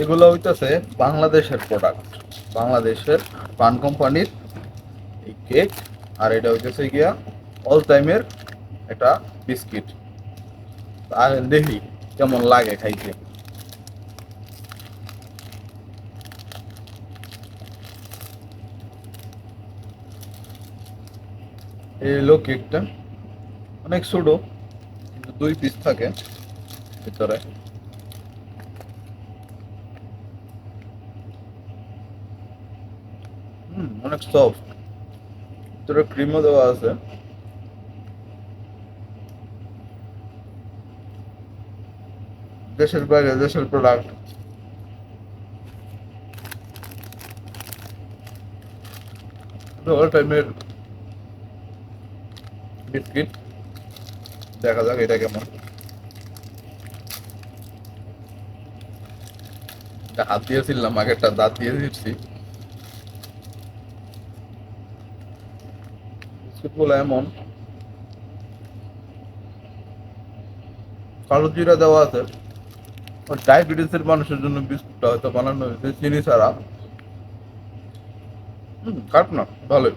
এগুলো হইতেছে বাংলাদেশের প্রোডাক্ট বাংলাদেশের পান কোম্পানির এই কেক আর এটা হইতেছে গিয়া অল টাইমের একটা বিস্কিট আর দেখি কেমন লাগে খাইতে। এই হলো কেকটা অনেক ছোট, কিন্তু দুই পিস থাকে ভিতরে। অনেক সফট ভিতরে ক্রিমও দেওয়া আছে। দেশের বাইরে, দেশের প্রোডাক্ট টাইমের বিস্কিট দেখা যাক এটা কেমন। হাত দিয়েছিলাম আগেরটা দাঁত দিয়ে দিচ্ছি বিস্কুটগুলো এমন। কালো জিরা দেওয়া আছে। ডায়াবেটিসের মানুষের জন্য বিস্কুটটা হয়তো বানানো হয়েছে, চিনি ছাড়া। হুম, খারাপ না, ভালোই।